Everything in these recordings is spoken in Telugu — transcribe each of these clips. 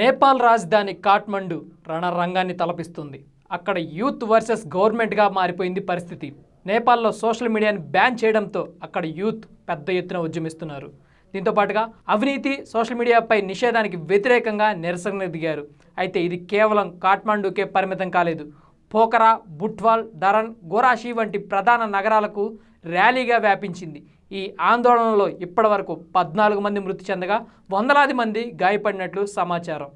నేపాల్ రాజధాని కాఠ్మండు రణరంగాన్ని తలపిస్తుంది. అక్కడ యూత్ వర్సెస్ గవర్నమెంట్గా మారిపోయింది పరిస్థితి. నేపాల్లో సోషల్ మీడియాని బ్యాన్ చేయడంతో అక్కడ యూత్ పెద్ద ఎత్తున ఉద్యమిస్తున్నారు. దీంతో పాటుగా అవినీతి సోషల్ మీడియాపై నిషేధానికి వ్యతిరేకంగా నిరసన దిగారు. అయితే ఇది కేవలం కాఠ్మండుకే పరిమితం కాలేదు. పోఖరా బుట్వాల్ దరన్ గోరాషి వంటి ప్రధాన నగరాలకు ర్యాలీగా వ్యాపించింది. ఈ ఆందోళనలో ఇప్పటివరకు పద్నాలుగు మంది మృతి చెందగా వందలాది మంది గాయపడినట్లు సమాచారం.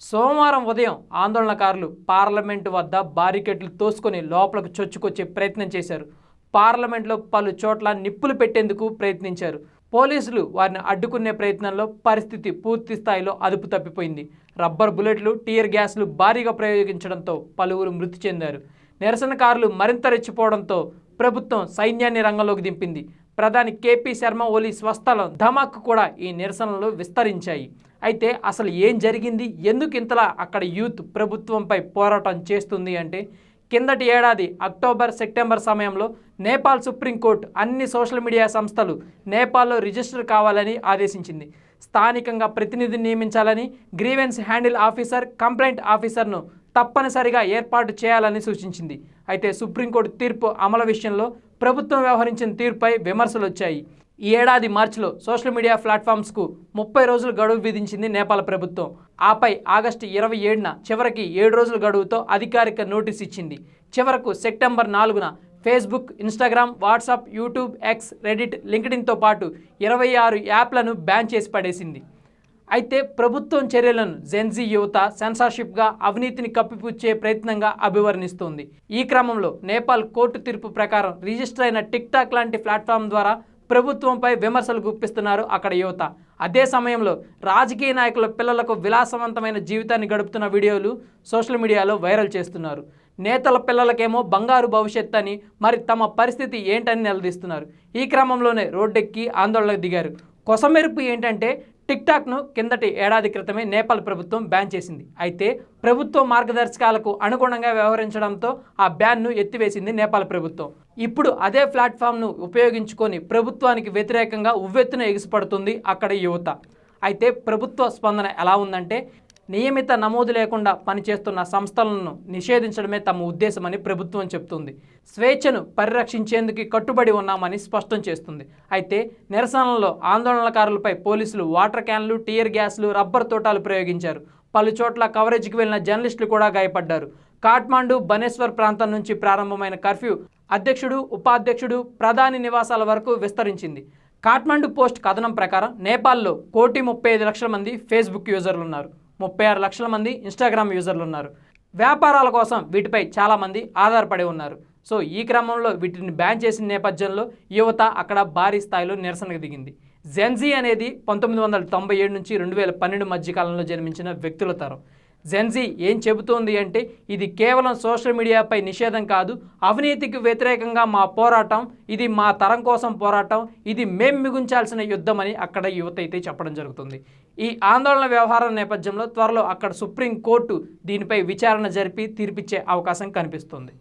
సోమవారం ఉదయం ఆందోళనకారులు పార్లమెంటు వద్ద బారికెట్లు తోసుకొని లోపలకు చొచ్చుకొచ్చే ప్రయత్నం చేశారు. పార్లమెంట్లో పలు చోట్ల నిప్పులు పెట్టేందుకు ప్రయత్నించారు. పోలీసులు వారిని అడ్డుకునే ప్రయత్నంలో పరిస్థితి పూర్తి స్థాయిలో అదుపు తప్పిపోయింది. రబ్బర్ బుల్లెట్లు టీయర్ గ్యాస్లు భారీగా ప్రయోగించడంతో పలువురు మృతి చెందారు. నిరసనకారులు మరింత రెచ్చిపోవడంతో ప్రభుత్వం సైన్యాన్ని రంగంలోకి దింపింది. ప్రధాని కేపీ శర్మ ఓలీ స్వస్థలం ధమాక్ కూడా ఈ నిరసనలు విస్తరించాయి. అయితే అసలు ఏం జరిగింది? ఎందుకు ఇంతలా అక్కడ యూత్ ప్రభుత్వంపై పోరాటం చేస్తుంది అంటే కిందటి ఏడాది అక్టోబర్ సెప్టెంబర్ సమయంలో నేపాల్ సుప్రీంకోర్టు అన్ని సోషల్ మీడియా సంస్థలు నేపాల్లో రిజిస్టర్ కావాలని ఆదేశించింది. స్థానికంగా ప్రతినిధిని నియమించాలని గ్రీవెన్స్ హ్యాండిల్ ఆఫీసర్ కంప్లైంట్ ఆఫీసర్ను తప్పనిసరిగా ఏర్పాటు చేయాలని సూచించింది. అయితే సుప్రీంకోర్టు తీర్పు అమలు విషయంలో ప్రభుత్వం వ్యవహరించిన తీర్పుపై విమర్శలు వచ్చాయి. ఈ ఏడాది మార్చిలో సోషల్ మీడియా ప్లాట్ఫామ్స్కు ముప్పై రోజులు గడువు విధించింది నేపాల్ ప్రభుత్వం. ఆపై ఆగస్టు ఇరవై ఏడున చివరికి ఏడు రోజుల గడువుతో అధికారిక నోటీస్ ఇచ్చింది. చివరకు సెప్టెంబర్ నాలుగున Facebook Instagram WhatsApp YouTube X Reddit లింక్డ్ఇన్తో పాటు ఇరవై ఆరు యాప్లను బ్యాన్ చేసి పడేసింది. అయితే ప్రభుత్వం చర్యలను జెన్జీ యువత సెన్సార్షిప్గా అవినీతిని కప్పిపుచ్చే ప్రయత్నంగా అభివర్ణిస్తోంది. ఈ క్రమంలో నేపాల్ కోర్టు తీర్పు ప్రకారం రిజిస్టర్ అయిన టిక్టాక్ లాంటి ప్లాట్ఫామ్ ద్వారా ప్రభుత్వంపై విమర్శలు గుప్పిస్తున్నారు అక్కడ యువత. అదే సమయంలో రాజకీయ నాయకుల పిల్లలకు విలాసవంతమైన జీవితాన్ని గడుపుతున్న వీడియోలు సోషల్ మీడియాలో వైరల్ చేస్తున్నారు. నేతల పిల్లలకేమో బంగారు భవిష్యత్ అని మరి తమ పరిస్థితి ఏంటని నిలదీస్తున్నారు. ఈ క్రమంలోనే రోడ్డెక్కి ఆందోళనకు దిగారు. కొసమెరుపు ఏంటంటే టిక్టాక్ను కిందటి ఏడాది క్రితమే నేపాల్ ప్రభుత్వం బ్యాన్ చేసింది. అయితే ప్రభుత్వ మార్గదర్శకాలకు అనుగుణంగా వ్యవహరించడంతో ఆ బ్యాన్ను ఎత్తివేసింది నేపాల్ ప్రభుత్వం. ఇప్పుడు అదే ప్లాట్ఫామ్ను ఉపయోగించుకొని ప్రభుత్వానికి వ్యతిరేకంగా ఉవ్వెత్తున ఎగిసిపడుతుంది అక్కడ యువత. అయితే ప్రభుత్వ స్పందన ఎలా ఉందంటే నియమిత నమోదు లేకుండా పనిచేస్తున్న సంస్థలను నిషేధించడమే తమ ఉద్దేశమని ప్రభుత్వం చెబుతుంది స్వేచ్ఛను పరిరక్షించేందుకు కట్టుబడి ఉన్నామని స్పష్టం చేస్తుంది. అయితే నిరసనలో ఆందోళనకారులపై పోలీసులు వాటర్ క్యాన్లు టీయర్ గ్యాస్లు రబ్బర్ తోటాలు ప్రయోగించారు. పలు చోట్ల కవరేజ్కి వెళ్ళిన జర్నలిస్టులు కూడా గాయపడ్డారు. కాఠ్మాండు బనేశ్వర్ ప్రాంతం నుంచి ప్రారంభమైన కర్ఫ్యూ అధ్యక్షుడు ఉపాధ్యక్షుడు ప్రధాని నివాసాల వరకు విస్తరించింది. కాఠ్మండు పోస్ట్ కథనం ప్రకారం నేపాల్లో కోటి ముప్పై ఐదు లక్షల మంది ఫేస్బుక్ యూజర్లు ఉన్నారు. ముప్పై ఆరు లక్షల మంది ఇన్స్టాగ్రామ్ యూజర్లు ఉన్నారు. వ్యాపారాల కోసం వీటిపై చాలామంది ఆధారపడి ఉన్నారు. సో ఈ క్రమంలో వీటిని బ్యాన్ చేసిన నేపథ్యంలో యువత అక్కడ భారీ స్థాయిలో నిరసనకు దిగింది. జెన్జీ అనేది పంతొమ్మిది వందల తొంభై ఏడు నుంచి రెండు వేల పన్నెండు మధ్యకాలంలో జన్మించిన వ్యక్తుల తరం. జెన్జీ ఏం చెబుతోంది అంటే ఇది కేవలం సోషల్ మీడియాపై నిషేధం కాదు అవినీతికి వ్యతిరేకంగా మా పోరాటం ఇది మా తరం కోసం పోరాటం ఇది మేం మిగుంచాల్సిన యుద్ధం అని అక్కడ యువత అయితే చెప్పడం జరుగుతుంది. ఈ ఆందోళన వ్యవహారం నేపథ్యంలో త్వరలో అక్కడ సుప్రీంకోర్టు దీనిపై విచారణ జరిపి తీర్పిచ్చే అవకాశం కనిపిస్తుంది.